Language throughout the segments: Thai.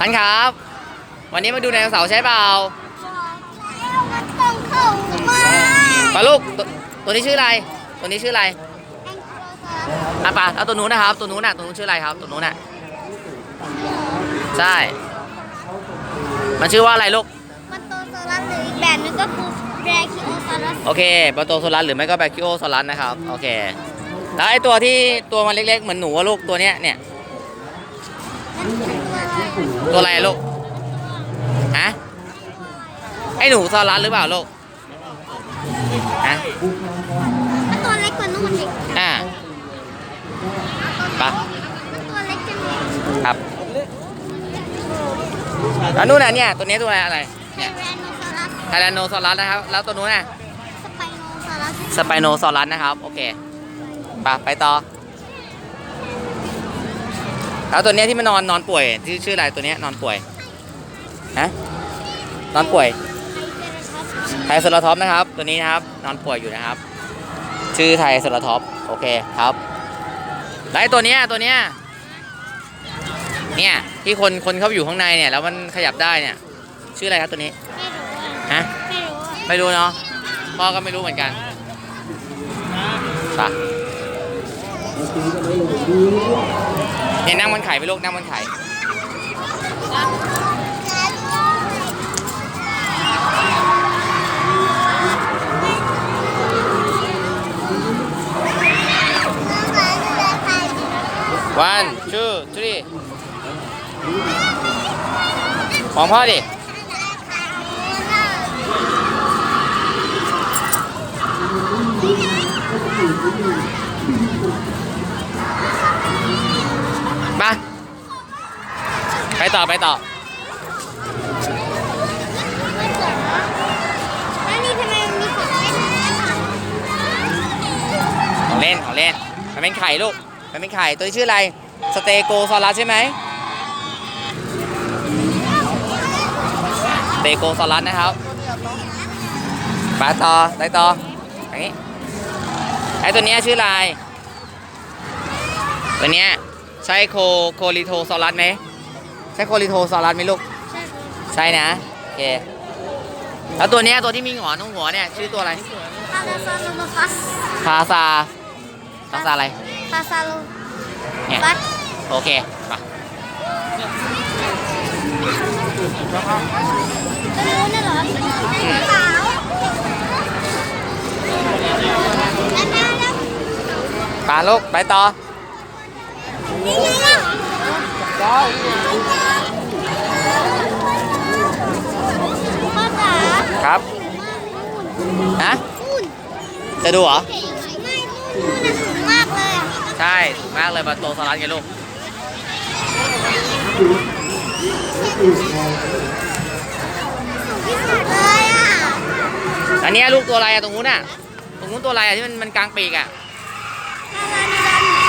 ท่านครับ วันนี้มาดูไดโนเสาร์ใช่เปล่ามันต้องเข้ามาปลาลูกตัวตัวนี้ชื่ออะไร ตัวนี้ชื่ออะไรอะปลาเอาตัวนู้นนะครับ ตัวนู้นน่ะตัวนู้นชื่ออะไรครับ ตัวนู้นน่ะใช่ มันชื่อว่าอะไรลูกมันโตโซลัสหรืออีกแบบนึงก็คือแบรคิโอซารัสโอเคบาโตโซลัสหรือไม่ก็แบคคิโอโซลัสนะครับโอเคแล้วไอ้ตัวที่ตัวมันเล็กๆเหมือนหนูอะลูกตัวเนี้ยเนี่ย ตัวอะไรอะลูกฮะไอ้หนูโซลัสหรือเปล่าลูกฮะมันตัวเล็กกว่านู่นอีกอ่าไปะมันตัวเล็กจังเลยครับแล้วนู่นน่ะเนี่ยตัวนี้ตัวอะไรเทเนี่ยเรโนซอรัสไทแรนโนซอรัสนะครับ แล้วตัวนู้นน่ะสไปโนซอรัสสไปโนซอรัสนะครับ โอเคไปไปต่อ แล้วตัวเนี้ยที่มันนอนนอนป่วยชื่อชื่ออะไรตัวเนี้ยนอนป่วยฮะนอนป่วยไทรเซราท็อปส์นะครับ ตัวนี้นะครับนอนป่วยอยู่นะครับ ชื่อไทรเซราท็อปส์โอเคครับแล้วไอ้ตัวเนี้ยตัวเนี้ยเนี่ยที่คนคนเข้าไปอยู่ข้างในเนี่ยแล้วมันขยับได้เนี่ย ชื่ออะไรครับตัวนี้ไม่รู้อะฮะไม่รู้อะไม่รู้เนาะพ่อก็ไม่รู้เหมือนกันไป เนี่ยนั่งบนไข่ไปลูกนั่งบนไข่ one two three มองพ่อดิ ไปต่อไปต่อนี่ทำไมมันมีของเล่นของเล่นของเล่นมันเป็นไข่ลูกมันเป็นไข่ตัวนี้ชื่ออะไรสเตโกซอรัสใช่ไหมสเตโกซอรัสนะครับไปต่อไปต่ออย่างนี้ไอตัวนี้ชื่ออะไรตัวนี้ใช่โคโคลิโทซอรัสไหม ใช่โคลิโทซอรัสไหมลูก ใช่ครับใช่นะโอเคแล้วตัวเนี้ยตัวที่มีหงอนตรงหัวเนี่ยชื่อตัวอะไรคาราซาโลฟัสคาซาคาซาอะไร คาซาโลเนี่ย ฟัสโอเคไปตัวนู้นน่ะเหรอขาวแล้วหน้าแล้วปลาลูกไปต่อนี่ไงพ่อจ๋า ครับ ฮะ นู่น จะดูเหรอ ไม่นู่นน่ะสูงมากเลยอะใช่ถูกมากเลยมาโตสลัดไงลูก สูงที่สุดเลยอะอันเนี้ยลูกตัวอะไรอะตรงนู้นอะตรงนู้นตัวอะไรอะที่มันมันกลางปีกอะ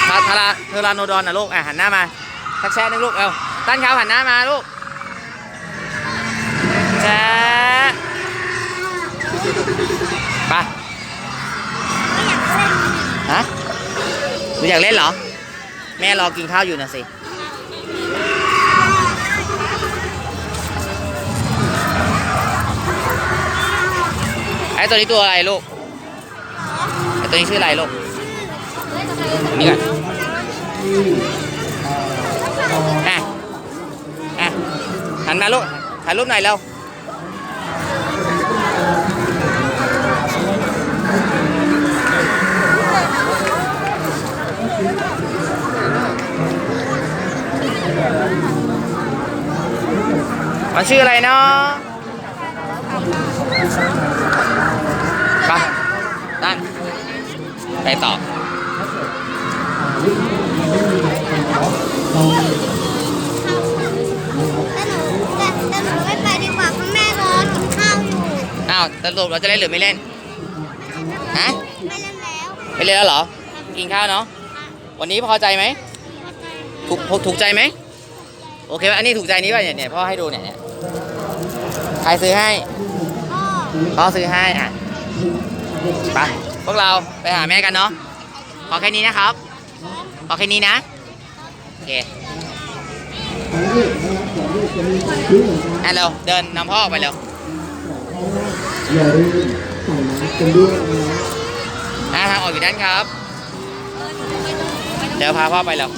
ทาทาราเทอราโนดอนนะลูกอะหันหน้ามาชักแชะนึงลูกเอ้าตั้นเขาหันหน้ามาลูกแชะ นูอยากเล่นเหรอ แม่รอกินข้าวอยู่นะสิ ไอ้ตัวนี้ตัวอะไรลูก ไอ้ตัวนี้ชื่ออะไรลูก นี่ก่อนอะ อะ หันมาลูก ถ่ายรูปหน่อยเร็ว มันชื่ออะไรเนาะไปนั่นไปต่อแต่หนูแต่แต่หนูไม่ไปดีกว่าเพราะแม่รอกินข้าวอยู่ อ้าวสรุปเราจะเล่นหรือไม่เล่น ฮะ ไม่เล่นแล้วไม่เล่นแล้วเหรอ กินข้าวเนาะ วันนี้พอใจไหม ถูกถูกใจไหม โอเคไหมอันนี้ถูกใจนี้ป่ะเนี่ยเนี่ยพ่อให้ดูเนี่ยเนี่ย ใครซื้อให้พ่อซื้อให้อะไปพวกเราไปหาแม่กันเนาะขอแค่นี้นะครับขอแค่นี้นะโอเคอะเร็วเดินนำพ่อออกไปเร็วอย่าลืมใส่น้ำกันด้วยนะทางออกอยู่ด้านครับเดี๋ยวพาพ่อไปเร็ว